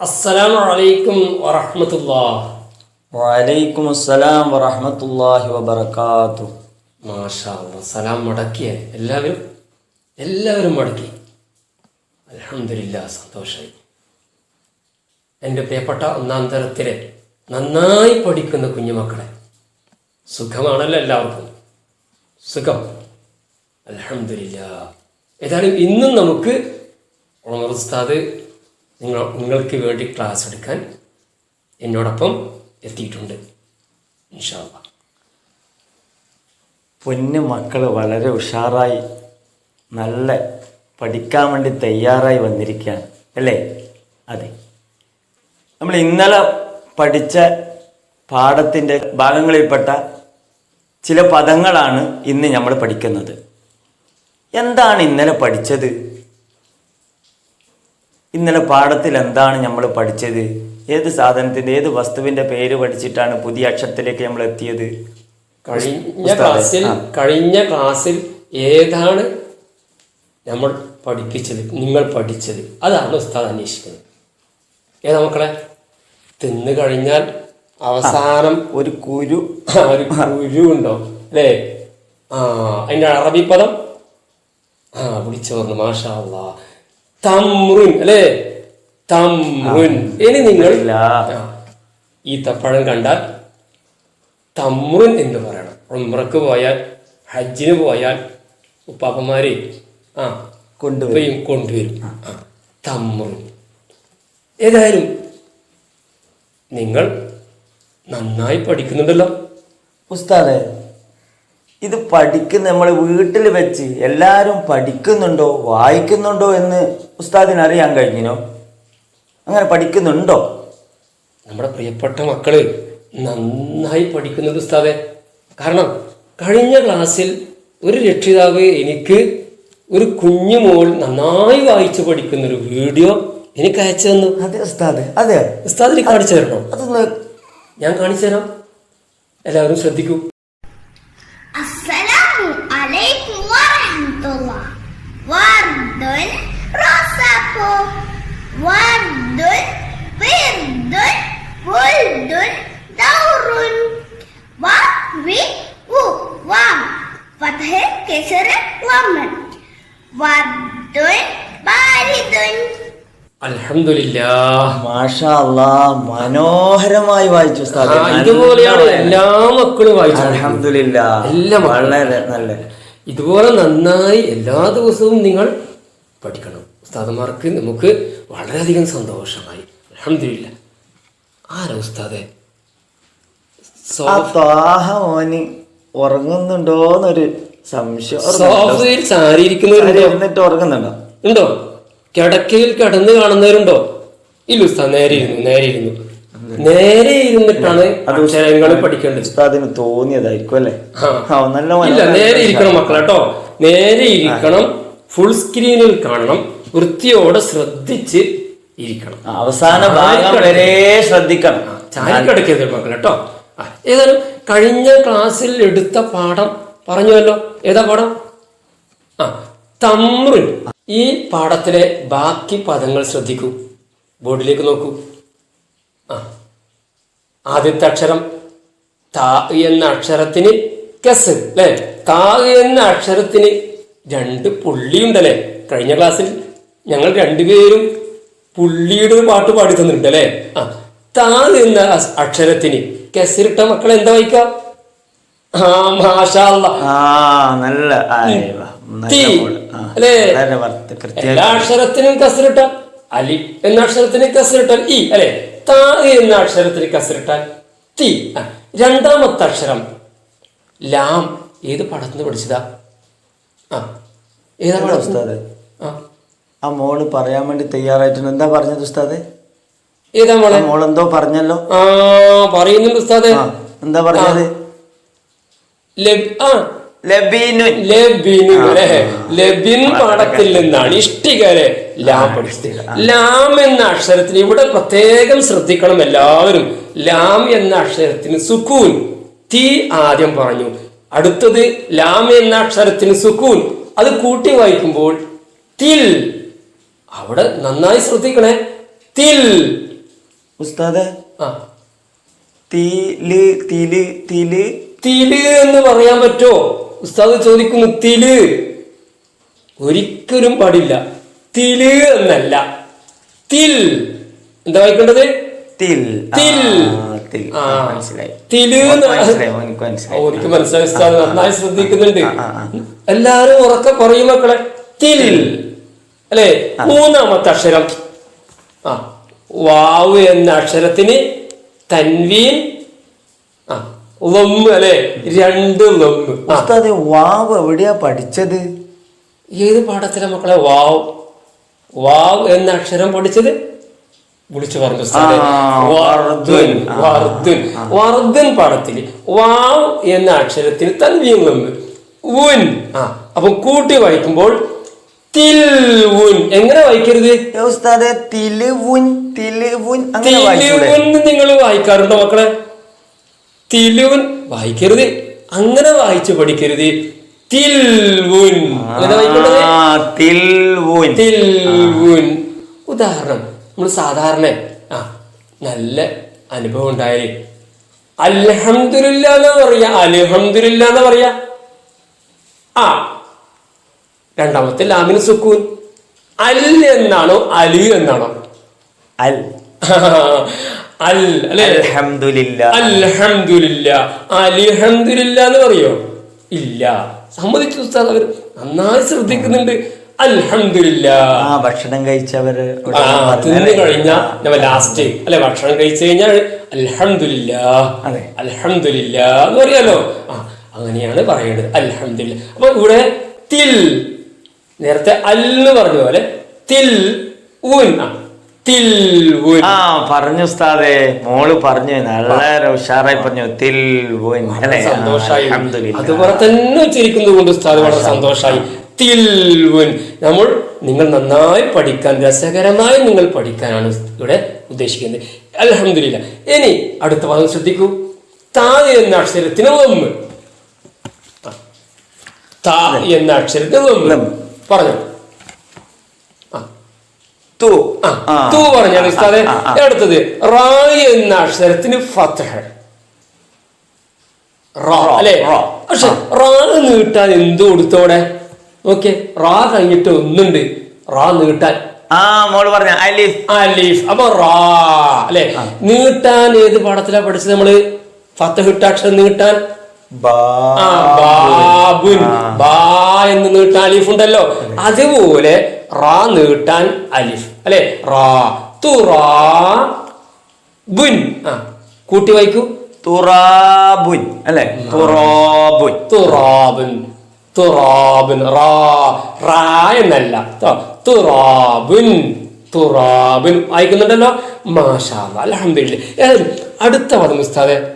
അസ്സലാമു അലൈക്കും വറഹ്മത്തുള്ളാ. വലൈക്കും അസ്സലാം വറഹമത്തല്ലാഹി വബർക്കാത്തു മാഷാ. സലാം മടക്കിയ എല്ലാവരും എല്ലാവരും മടക്കി. അലഹമില്ല സന്തോഷമായി എന്റെ പ്രിയപ്പെട്ട ഒന്നാം തരത്തിലെ നന്നായി പഠിക്കുന്ന കുഞ്ഞുമക്കളെ സുഖമാണല്ലോ എല്ലാവർക്കും? സുഖം. അലഹമില്ല ഏതായാലും ഇന്നും നമുക്ക് ഉമർ ഉസ്താദ് നിങ്ങൾ നിങ്ങൾക്ക് വേണ്ടി ക്ലാസ് എടുക്കാൻ എന്നോടൊപ്പം എത്തിയിട്ടുണ്ട്. ഇൻഷാല്ല പൊന്ന് മക്കൾ വളരെ ഉഷാറായി നല്ല പഠിക്കാൻ വേണ്ടി തയ്യാറായി വന്നിരിക്കുകയാണ് അല്ലേ? അതെ. നമ്മൾ ഇന്നലെ പഠിച്ച പാഠത്തിന്റെ ഭാഗങ്ങളിൽപ്പെട്ട ചില പദങ്ങളാണ് ഇന്ന് നമ്മൾ പഠിക്കുന്നത്. എന്താണ് ഇന്നലെ പഠിച്ചത്? ഇന്നലെ പാഠത്തിൽ എന്താണ് നമ്മൾ പഠിച്ചത്? ഏത് സാധനത്തിന്റെ ഏത് വസ്തുവിന്റെ പേര് പഠിച്ചിട്ടാണ് പുതിയ അക്ഷരത്തിലേക്ക് നമ്മൾ എത്തിയത്? കഴിഞ്ഞ ക്ലാസ്സിൽ കഴിഞ്ഞ ക്ലാസ്സിൽ ഏതാണ് നമ്മൾ പഠിപ്പിച്ചത്? നിങ്ങൾ പഠിച്ചത്. അതാണ് ഉസ്താദ് അന്വേഷിക്കുന്നത്. ഏതാ മക്കളെ? തിന്നു കഴിഞ്ഞാൽ അവസാനം ഒരു കുരു ഒരു കുരു ഉണ്ടോ? അല്ലേ? ആ അതിന്റെ അറബി പദം? ആ വിളിച്ചു പറഞ്ഞു മാഷാ അല്ലാ തമ്രുൻ അല്ലേ? തമ്രുൻ. ഇനി നിങ്ങൾ ഈ തപ്പഴം കണ്ടാൽ തമ്രുൻ എന്ന് പറയണം. ഉംറക്ക് പോയാൽ ഹജ്ജിന് പോയാൽ ഉപ്പാപ്പന്മാരെ ആ കൊണ്ടുവരും. കൊണ്ടുവരും. ആ തമ്രുൻ. ഏതായാലും നിങ്ങൾ നന്നായി പഠിക്കുന്നുണ്ടല്ലോ. ഉസ്താദെ ഇത് പഠിക്കുന്ന നമ്മൾ വീട്ടിൽ വെച്ച് എല്ലാവരും പഠിക്കുന്നുണ്ടോ വായിക്കുന്നുണ്ടോ എന്ന് ഉസ്താദിന് അറിയാൻ കഴിഞ്ഞിനോ? അങ്ങനെ പഠിക്കുന്നുണ്ടോ? നമ്മുടെ പ്രിയപ്പെട്ട മക്കൾ നന്നായി പഠിക്കുന്നുണ്ട് ഉസ്താദെ കാരണം കഴിഞ്ഞ ക്ലാസ്സിൽ ഒരു രക്ഷിതാവ് എനിക്ക് ഒരു കുഞ്ഞു മോൾ നന്നായി വായിച്ചു പഠിക്കുന്ന ഒരു വീഡിയോ എനിക്ക് അയച്ചു തന്നു. അതെ ഉസ്താദ് അതെ. ഉസ്താദിന് കാണിച്ചു തരണോ? അതൊന്ന് ഞാൻ കാണിച്ചു തരാം. എല്ലാവരും ശ്രദ്ധിക്കൂ. السلام عليكم ورحمة الله. ورد رصفه ورد ورد മനോഹരമായി വായിച്ചു ഇതുപോലെയാണ് എല്ലാ മക്കളും വായിച്ചു അൽഹംദുലില്ലാ എല്ലാം. വളരെ നല്ല ഇതുപോലെ നന്നായി എല്ലാ ദിവസവും നിങ്ങൾ പഠിക്കണം. ഉസ്താദന്മാർക്ക് നമുക്ക് വളരെയധികം സന്തോഷമായി. അലഹമില്ല ആരാ ഉസ്താദെ? ആ താഹ മോന് ഉറങ്ങുന്നുണ്ടോന്നൊരു സംശയം. ഉറങ്ങുന്നുണ്ടോ? ഉണ്ടോ? കിടക്കയിൽ കിടന്ന് കാണുന്നവരുണ്ടോ ഇല്ല ഉസ്താദ് നേരെ ഇരുന്നു നേരെ ഇരുന്നു. നേരെ ഇരുന്നിട്ടാണ് അക്ഷരങ്ങൾ പഠിക്കേണ്ടത്. ഉസ്താദിന് തോന്നിയതായിരിക്കും അല്ലേ? ഇല്ല നേരെ ഇരിക്കണം മക്കളെട്ടോ നേരെ ഇരിക്കണം ഫുൾ സ്ക്രീനിൽ കാണണം വൃത്തിയോടെ ശ്രദ്ധിച്ച് ഇരിക്കണം. അവസാന ഭാഗം വരെ ശ്രദ്ധിക്കണം. ചാരിക്കടക്കരുത് മക്കൾ കേട്ടോ. ഏതായാലും കഴിഞ്ഞ ക്ലാസ്സിൽ എടുത്ത പാഠം പറഞ്ഞുവല്ലോ. ഏതാ പാഠം? ആ തമ്രുൻ ഈ പാഠത്തിലെ ബാക്കി പദങ്ങൾ ശ്രദ്ധിക്കൂ. ബോർഡിലേക്ക് നോക്കൂ. ആ. ആദ്യത്തെ അക്ഷരം താ എന്ന അക്ഷരത്തിന് കെസ് അല്ലേ? താ എന്ന അക്ഷരത്തിന് രണ്ട് പുള്ളിയുണ്ടല്ലേ കഴിഞ്ഞ ക്ലാസ്സിൽ ഞങ്ങൾ രണ്ടുപേരും പുള്ളിയുടെ ഒരു പാട്ട് പാടി തന്നിട്ടുണ്ട് അല്ലേ? ആ. താ എന്ന അക്ഷരത്തിന് കെസിരിട്ട മക്കൾ എന്താ വായിക്കാം? ആ മാഷാ നല്ല അല്ലേ? എല്ലാ അക്ഷരത്തിനും കസരിട്ട അലി എന്ന അക്ഷരത്തിന് കസരിട്ടാൽ ഇ അല്ലെ? താ എന്ന അക്ഷരത്തിന് കസരിട്ടാൽ തി. രണ്ടാമത്തെ അക്ഷരം. ലാം. ഏത് പടത്തിന് പഠിച്ചതാ? ആ ഏതാ പടം ഉസ്താദ്? ആ. മോൾ പറയാൻ വേണ്ടി തയ്യാറായിട്ടുണ്ട്. എന്താ പറഞ്ഞത് ഉസ്താദ്? ഏതാ മോളെ? മോൾ എന്തോ പറഞ്ഞല്ലോ. ആ പറയുന്നുണ്ട് ഉസ്താദ്. എന്താ പറഞ്ഞത്? ആ ലബിൻ പാഠത്തിൽ നിന്നാണ് ഇഷ്ടികരെ. ലാം പഠിച്ചത് ലാം എന്ന അക്ഷരത്തിന് ഇവിടെ പ്രത്യേകം ശ്രദ്ധിക്കണം എല്ലാവരും. ലാം എന്ന അക്ഷരത്തിന് സുക്കൂൻ. തീ ആദ്യം പറഞ്ഞു. അടുത്തത് ലാം എന്ന അക്ഷരത്തിന് സുക്കൂൻ. അത് കൂട്ടി വായിക്കുമ്പോൾ തിൽ. അവിടെ നന്നായി ശ്രദ്ധിക്കണേ. തിൽ. ഉസ്താദ്. ആ. തീൽ തിൽ തിൽ. തിൽ എന്ന് പറയാൻ പറ്റോ? ഉസ്താദ് ചോദിക്കുന്നു തിൽ? ഒരിക്കലും പാടില്ല. തിൽ എന്നല്ല. തിൽ. എന്താ വായിക്കേണ്ടത്? തിൽ. തിൽ. മനസ്സിലായി. ഉസ്താദ് നന്നായി ശ്രദ്ധിക്കുന്നുണ്ട്. എല്ലാരും ഉറക്കെ പറയും മക്കളെ. തിൽ. അല്ലെ? മൂന്നാമത്തെ അക്ഷരം. ആ വാവ് എന്ന അക്ഷരത്തിന് തൻവീൻ ആ ലൊമ്മ് അല്ലെ? രണ്ട് ലൊമ്മ് ആ ഉസ്താദ് വാവ് എവിടെയാ പഠിച്ചത്? ഏത് പാഠത്തിലെ മക്കളെ വാവ്? വാവ് എന്ന അക്ഷരം പഠിച്ചത്? വിളിച്ചു പറഞ്ഞു വർദ്ധുൻ വർദ്ധുൻ പാഠത്തിൽ വർദ്ധൻ. വാവ് എന്ന അക്ഷരത്തിൽ വന്ന് ഉൻ. ആ അപ്പൊ കൂട്ടി വായിക്കുമ്പോൾ എങ്ങനെ വായിക്കരുത്? ഏ ഉസ്താദ് തിലുവുൻ തിലുവുൻ അങ്ങനെ വായിച്ചൂടെ തിലുവൻ നിങ്ങൾ വായിക്കാറുണ്ടോ മക്കളെ? തിലുവൻ വായിക്കരുത്. അങ്ങനെ വായിച്ചു പഠിക്കരുത്. തിൽവുൻ. തിൽവുൻ. ഉദാഹരണം. നമ്മൾ സാധാരണ ആ നല്ല അനുഭവം ഉണ്ടായാൽ അൽഹംദുലില്ല എന്ന് പറയാ? അൽഹംദുലില്ല എന്ന് പറയാ? ആ രണ്ടാമത്തെ ലാമിന് സുക്കൂൻ. അൽ എന്നാണോ? അലി എന്നാണോ? അൽ. അൽ എന്ന് പറയോ? ഇല്ല. സമ്മതിച്ചു ഉസ്താദ് അവർ. നന്നായി ശ്രദ്ധിക്കുന്നുണ്ട്. ഭക്ഷണം കഴിച്ചവര് തിന്നു കഴിഞ്ഞ ലാസ്റ്റ് അല്ലെ ഭക്ഷണം കഴിച്ചു കഴിഞ്ഞാൽ അൽഹംദുലില്ല. അതെ. അൽഹംദുലില്ല എന്ന് പറയാലോ? ആ അങ്ങനെയാണ് പറയുന്നത് അൽഹംദുലില്ല. അപ്പൊ ഇവിടെ തിൽ നേരത്തെ അല്ലെന്ന് പറഞ്ഞ പോലെ തിൽ ഊൻ. ആ ആ പറഞ്ഞു ഉസ്താദേ മോൾ പറഞ്ഞു നല്ല ഉഷാറായി പറഞ്ഞു തിൽവുൻ. അതുപോലെ തന്നെ ഉച്ചരിക്കുന്നത് കൊണ്ട് ഉസ്താദ് വളരെ സന്തോഷമായി തിൽവുൻ നമ്മൾ നിങ്ങൾ നന്നായി പഠിക്കാൻ രസകരമായി നിങ്ങൾ പഠിക്കാനാണ് ഇവിടെ ഉദ്ദേശിക്കുന്നത്. അലഹമില്ല ഇനി അടുത്ത പദം ശ്രദ്ധിക്കൂ. താ എന്ന അക്ഷരത്തിന് ഒന്ന് താ എന്ന അക്ഷരത്തിന് ഒന്ന് പറഞ്ഞു. തു. ആ. തൂ ഉസ്താദെ. ആ. അടുത്തത് റായ് എന്ന അക്ഷരത്തിന് ഫത്തഹ് അല്ലെ. പക്ഷെ റാ നീട്ടാൻ എന്തു കൊടുത്തോടെ ഓക്കെ റാ കഴിഞ്ഞിട്ട് ഒന്നുണ്ട്. റാ നീട്ടാൻ ആ മോൾ പറഞ്ഞ അലിഫ്. അലിഫ്. അപ്പൊ റാ അല്ലെ? നീട്ടാൻ ഏത് പാഠത്തിലാ പഠിച്ചത് നമ്മൾ? ഫത്തഹിട്ടാക്ഷരം നീട്ടാൻ ബാബുൻ. ബാ എന്ന് നീട്ടാൻ അലിഫ് ഉണ്ടല്ലോ അതുപോലെ റാ നീട്ടാൻ അലിഫ്. അല്ലെ? റാ. തുറാ ബുൻ. ആ കൂട്ടി വായിക്കൂ. തുറാബുൻ. അല്ലെ? തുറാബുൻ. തുറാബുൻ. തുറാബുൻ. റാ. റാ എന്നല്ല. തുറാബുൻ. തുറാബുൻ. വായിക്കുന്നുണ്ടല്ലോ? മാഷാ അലഹമില്ല അടുത്ത പദം ഉസ്താദെ.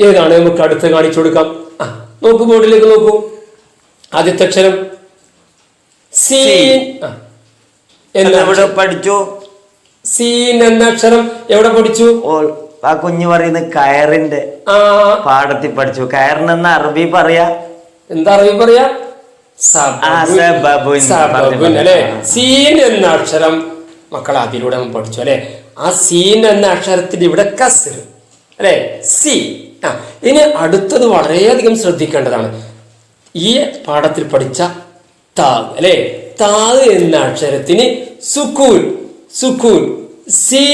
ഏതാണ് നമുക്ക് അടുത്ത് കാണിച്ചു കൊടുക്കാം? ആ നോക്കൂ ബോർഡിലേക്ക് നോക്കൂ. ആദ്യത്തെ അക്ഷരം. സീൻ. എവിടെ പഠിച്ചു? സീൻ എന്ന അക്ഷരം എവിടെ പഠിച്ചു? ആ കുഞ്ഞു പറയുന്നത് കയറിന്റെ പാടത്തിൽ പഠിച്ചു. കയറിനെന്ന് അറബി പറയാ? എന്താ അറബി പറയാ? അല്ലെ? സീൻ എന്ന അക്ഷരം മക്കൾ അതിലൂടെ നമ്മൾ പഠിച്ചു അല്ലെ? ആ സീൻ എന്ന അക്ഷരത്തിൽ ഇവിടെ കസർ അല്ലെ? സി. ആ. ഇനി അടുത്തത് വളരെയധികം ശ്രദ്ധിക്കേണ്ടതാണ്. ഈ പാഠത്തിൽ പഠിച്ച താഗ് അല്ലെ? താഗ് എന്ന അക്ഷരത്തിന് സുക്കൂൻ സുക്കൂൻ സി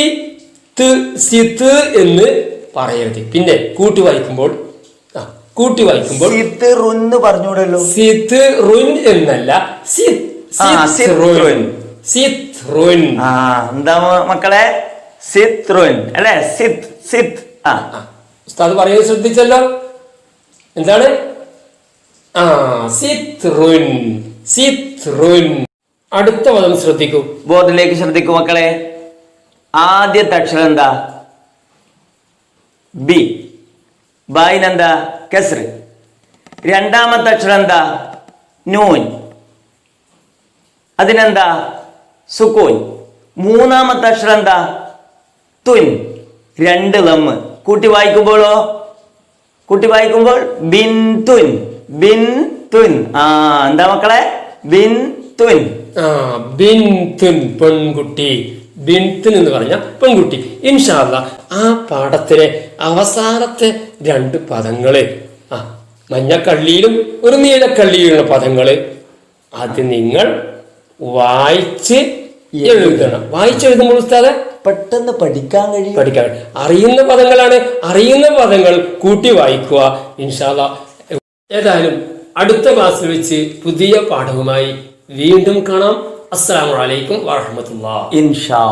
ത് സിത്ത് എന്ന് പറയരുത്. പിന്നെ കൂട്ടി വായിക്കുമ്പോൾ കൂട്ടി വായിക്കുമ്പോൾ സിത്തുറുന്ന് പറഞ്ഞൂടല്ലോ സിത്ത് റുൻ എന്നല്ല എന്താ മക്കളെ? സിത്രുൻ അല്ലേ? സിത് സിത്. ആ. ഉസ്താദ് പറയുന്നത് ശ്രദ്ധിച്ചല്ലോ? എന്താണ്? ആ സിത്റുൻ അടുത്ത പദം ശ്രദ്ധിക്കൂ. ബോർഡിലേക്ക് ശ്രദ്ധിക്കൂ മക്കളെ. ആദ്യത്തെ അക്ഷരം എന്താ? ബി. ബായിനെന്താ കെസർ. രണ്ടാമത്തെ അക്ഷരം എന്താ? നൂൻ. അതിനെന്താ? സുക്കൂൻ. മൂന്നാമത്തെ അക്ഷരം എന്താ? തുൻ. രണ്ട് ലമ്മ് കൂട്ടി വായിക്കുമ്പോഴോ? കൂട്ടി വായിക്കുമ്പോൾ ബിൻ തുൻ. ബിൻ തുൻ. ആ എന്താ മക്കളെ? ബിൻ തുൻ. ആ ബിൻതുൻ പെൺകുട്ടി. ബിൻത്തിൻ എന്ന് പറഞ്ഞ പെൺകുട്ടി. ഇൻഷാല്ല ആ പാഠത്തിലെ അവസാനത്തെ രണ്ട് പദങ്ങൾ ആ മഞ്ഞക്കള്ളിയിലും ഒരു നീലക്കള്ളിയിലുള്ള പദങ്ങൾ അത് നിങ്ങൾ വായിച്ച് എഴുതണം. വായിച്ച് എഴുതുമ്പോൾ ഉസ്താദെ? പെട്ടെന്ന് പഠിക്കാൻ കഴിയും. പഠിക്കാൻ അറിയുന്ന പദങ്ങളാണ്. അറിയുന്ന പദങ്ങൾ കൂട്ടി വായിക്കുക. ഇൻഷാല്ല ഏതായാലും അടുത്ത ക്ലാസ്സിൽ വെച്ച് പുതിയ പാഠവുമായി വീണ്ടും കാണാം. അസ്സാം വലൈക്കും വാഹമത്തുള്ള ഇൻഷാ